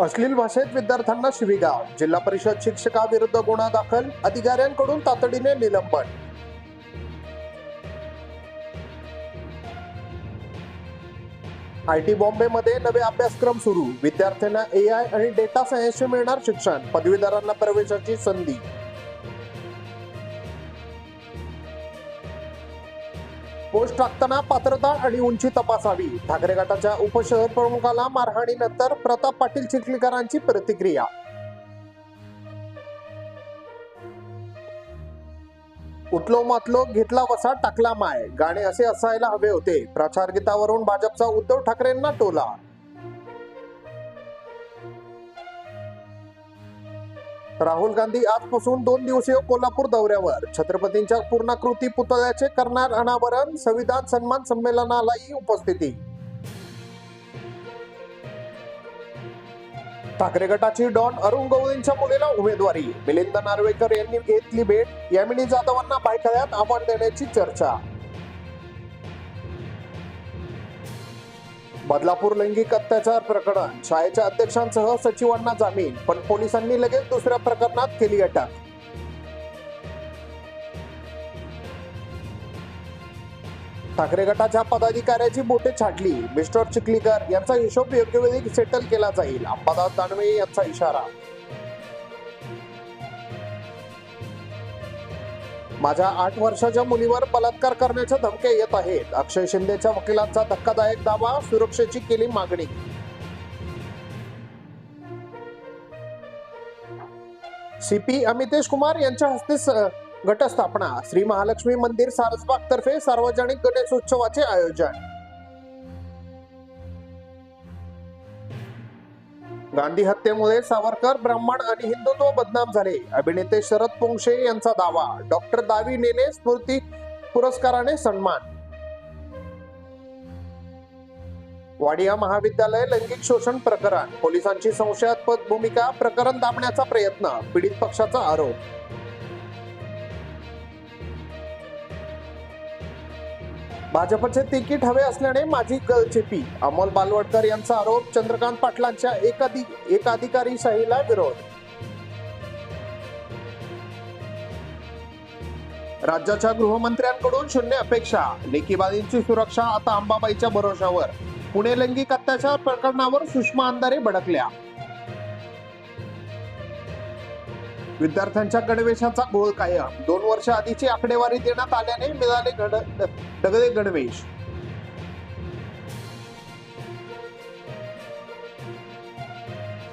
अश्लील भाषेत विद्यार्थ्यांना शिवीगाळ. जिल्हा परिषद शिक्षकाविरुद्ध गुन्हा दाखल अधिकाऱ्यांकडून तातडीने निलंबन. आय टी बॉम्बेमध्ये नवे अभ्यासक्रम सुरू. विद्यार्थ्यांना ए आय आणि डेटा सायन्सचे मिळणार शिक्षण. पदवीधरांना प्रवेशाची संधी. पोस्ट टाकताना पात्रता आणि उंची तपासावी? ठाकरे गटाच्या उपशहर प्रमुखाला मारहाणीनंतर प्रताप पाटील चिखलीकरांची प्रतिक्रिया. उठलो मातलो घेतला वसा टाकला माय. गाणे असे असायला हवे होते. प्रचार गीतावरून भाजपचा उद्धव ठाकरेंना टोला. राहुल गांधी आजपासून दोन दिवसीय कोल्हापूर दौऱ्यावर. छत्रपतींच्या पूर्णाकृती पुतळ्याचे करणार अनावरण संविधान सन्मान संमेलनालाही उपस्थिती. ठाकरे गटाची डॉन अरुण गवळींच्या मुलीला उमेदवारी. मिलिंद नार्वेकर यांनी घेतली भेट. यामिनी जाधवांना पायथळ्यात आव्हान देण्याची चर्चा. बदलापूर लैंगिक अत्याचार प्रकरण शाळेच्या अध्यक्षांसह सचिवांना जामीन पण पोलिसांनी लगेच दुसऱ्या प्रकरणात केली अटक. ठाकरे गटाच्या पदाधिकाऱ्याची बोटे छाटली. मिस्टर चिखलीकर यांचा हिशोब योग्य वेळी सेटल केला जाईल. अंबादास दानवे यांचा इशारा. माझ्या आठ वर्षाच्या मुलीवर बलात्कार करण्याच्या धमक्या येत आहेत. अक्षय शिंदेच्या वकिलांचा धक्कादायक दावा सुरक्षेची केली मागणी. सीपी अमितेश कुमार यांच्या हस्ते स- घटस्थापना. श्री महालक्ष्मी मंदिर सारसबाग तर्फे सार्वजनिक गणेशोत्सवाचे आयोजन. गांधी हत्येमुळे सावरकर ब्राह्मण आणि हिंदुत्व बदनाम झाले. अभिनेते शरद पोंक्षे यांचा दावा डॉक्टर दावी नेने स्मृती पुरस्काराने सन्मान. वाडिया महाविद्यालय लैंगिक शोषण प्रकरण पोलिसांची संशयास्पद भूमिका प्रकरण दाबण्याचा प्रयत्न पीडित पक्षाचा आरोप. भाजपचे तिकीट हवे असल्याने माझी गळचेपी अमोल बालवडकर यांचा आरोप चंद्रकांत पाटलांच्या एकाधी एकाधिकारी शाहीला विरोध. राज्याच्या गृहमंत्र्यांकडून शून्य अपेक्षा. लेखीबाजींची सुरक्षा आता अंबाबाईच्या भरोशावर. पुणे लैंगिक अत्याचार प्रकरणावर सुषमा अंधारे भडकल्या. विद्यार्थ्यांच्या गणवेशाचा घोळ कायम. दोन वर्ष आधीची आकडेवारी देण्यात आल्याने मिळाले गण डगले गणवेश.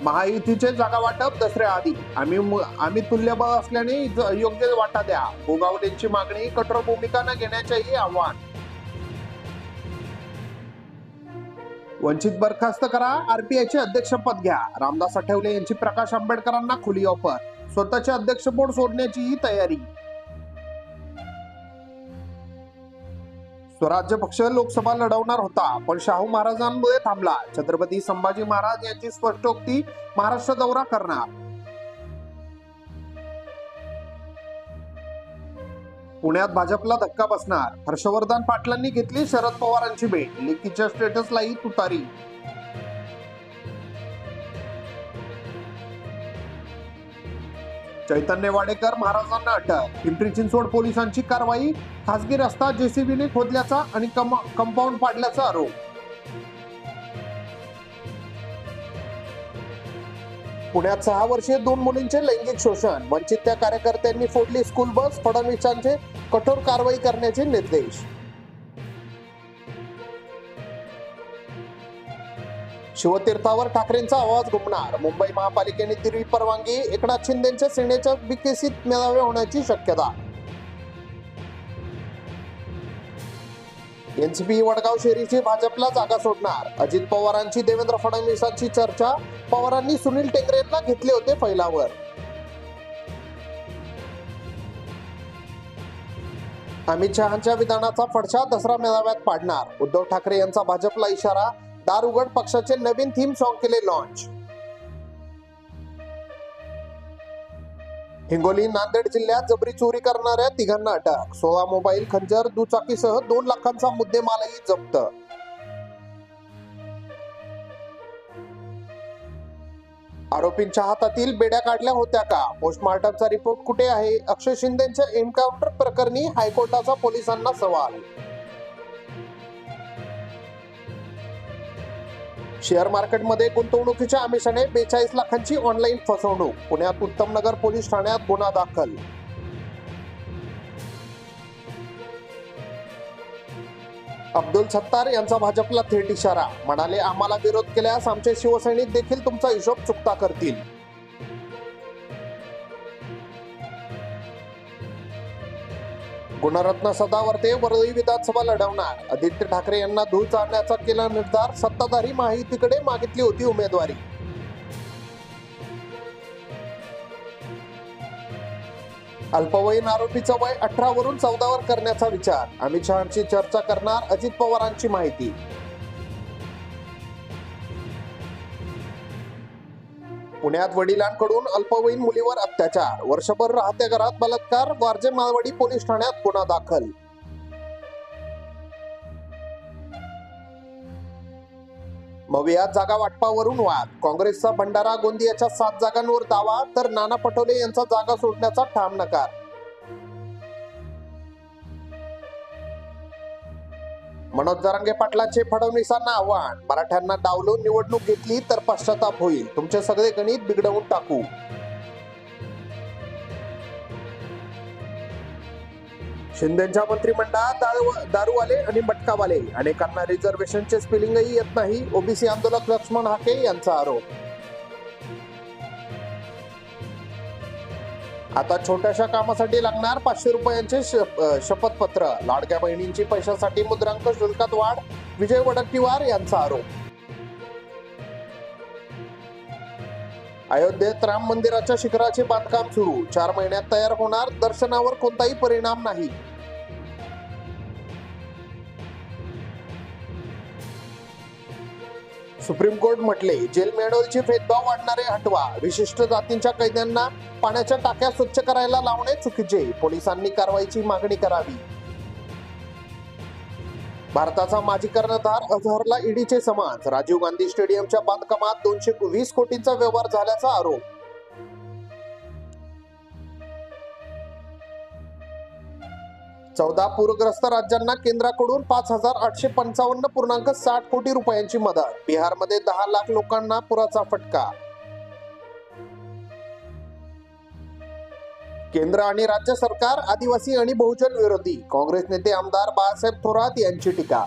महायुतीचे जागा वाटप दसऱ्याआधी आम्ही आम्ही तुल्यबळ असल्याने योग्य वाटा द्या. गोगावलेंची मागणी कठोर भूमिका न घेण्याचेही आव्हान. वंचित बरखास्त करा. आरपीआयचे अध्यक्षपद घ्या. रामदास आठवले यांची प्रकाश आंबेडकरांना खुली ऑफर. स्वतःचे अध्यक्षपद सोडण्याचीही तयारी. स्वराज्य पक्ष लोकसभा लढवणार होता पण शाहू महाराजांमुळे थांबला. छत्रपती संभाजी महाराज यांची स्पष्टोक्ती महाराष्ट्र दौरा करणार. पुण्यात भाजपला धक्का बसणार. हर्षवर्धन पाटलांनी घेतली शरद पवारांची भेट. लेकीच्या स्टेटसलाही तुतारी. चैतन्य वाडेकर महाराजांना अटक. पिंपरी चिंचवड पोलिसांची कारवाई खासगी रस्ता जेसीबीने खोदल्याचा आणि कंपाऊंड पाडल्याचा आरोप. पुण्यात सहा वर्षीय दोन मुलींचे लैंगिक शोषण. वंचित त्या कार्यकर्त्यांनी फोडली स्कूल बस फडणवीसांचे कठोर कारवाई करण्याचे निर्देश. शिवतीर्थावर ठाकरेंचा आवाज घुमणार मुंबई महापालिकेने दिली परवानगी एकनाथ शिंदेच्या सेनेच्या विकसित मेळावे होण्याची शक्यता. एनसीपी वडगाव शेरीची भाजपला जागा सोडणार. अजित पवारांची देवेंद्र फडणवीसांची चर्चा. पवारांनी सुनील टेंगरेंना घेतले होते फैलावर. अमित शहाच्या विधानाचा फडशा दसरा मेळाव्यात पाडणार. उद्धव ठाकरे यांचा भाजपला इशारा दार उघड पक्षाचे नवीन थीम सॉन्ग केले लॉन्च हिंगोली नांदेड जिल्ह्यात जबरी चोरी करणाऱ्या तिघांना अटक. सोळा मोबाईल खंजर दुचाकीसह दोन लाखांचा मुद्देमालही जप्त. आरोपींच्या हातातील बेड्या काढल्या होत्या का? पोस्टमार्टमचा रिपोर्ट कुठे आहे? अक्षय शिंदेच्या एन्काउंटर प्रकरणी हायकोर्टाचा पोलिसांना सवाल शेअर मार्केटमध्ये गुंतवणुकीच्या आमिषाने बेचाळीस लाखांची ऑनलाईन फसवणूक. पुण्यात उत्तमनगर पोलीस ठाण्यात गुन्हा दाखल. अब्दुल सत्तार यांचा भाजपला थेट इशारा. म्हणाले आम्हाला विरोध केल्यास आमचे शिवसैनिक देखील तुमचा हिशोब चुकता करतील. गुणरत्न सदावर्ते वरळी विधानसभा लढवणार. आदित्य ठाकरे यांना धूळ चालण्याचा केला निर्धार. सत्ताधारी माहितीकडे मागितली होती उमेदवारी. अल्पवयीन आरोपीचं वय अठरा वरून चौदावर करण्याचा विचार. अमित शहाची चर्चा करणार अजित पवारांची माहिती. पुण्यात वडिलांकडून अल्पवयीन मुलीवर अत्याचार. वर्षभर राहत्या घरात बलात्कार वारजे मालवडी पोलीस ठाण्यात गुन्हा दाखल. भव्यात जागा वाटपावरून वाद. काँग्रेसचा भंडारा गोंदियाच्या सात जागांवर दावा तर नाना पटोले यांचा जागा सोडण्याचा ठाम नकार. मनोज जरांगे पाटलांचे फडणवीसांना आव्हान. मराठ्यांना डावलून निवडणूक घेतली तर पश्चाताप होईल. तुमचे सगळे गणित बिघडवून टाकू. शिंदेच्या मंत्रिमंडळात दारू- दारूवाले आणि मटकावाले. अनेकांना रिझर्वेशनचे स्पेलिंगही येत नाही. ओबीसी आंदोलक लक्ष्मण हाके यांचा आरोप. आता छोट्याशा कामासाठी लागणार पाचशे रुपयांचे श- शपथपत्र. लाडक्या बहिणींची पैशासाठी मुद्रांक शुल्कात वाढ विजय वडट्टीवार यांचा आरोप. अयोध्येत राम मंदिराच्या शिखराचे बांधकाम सुरू. चार महिन्यात तयार होणार दर्शनावर कोणताही परिणाम नाही. सुप्रीम कोर्ट म्हटले जेल मॅन्युअलचे भेदभाव वाढणारे हटवा विशिष्ट जातींच्या कैद्यांना पाण्याच्या टाक्या स्वच्छ करायला लावणे चुकीचे पोलिसांनी कारवाईची मागणी करावी. भारताचा माजी कर्णधार अझहरला ईडीचे समाज राजीव गांधी स्टेडियमच्या बांधकामात दोनशे वीस कोटींचा व्यवहार झाल्याचा आरोप. चौदा पूरग्रस्त राज्यांना केंद्राकडून पाच हजार आठशे पंचावन्न पूर्णांक साठ कोटी रुपयांची मदत. बिहारमध्ये दहा लाख लोकांना पुराचा फटका. केंद्र आणि राज्य सरकार आदिवासी आणि बहुजन विरोधी. काँग्रेस नेते आमदार बाळासाहेब थोरात यांची टीका.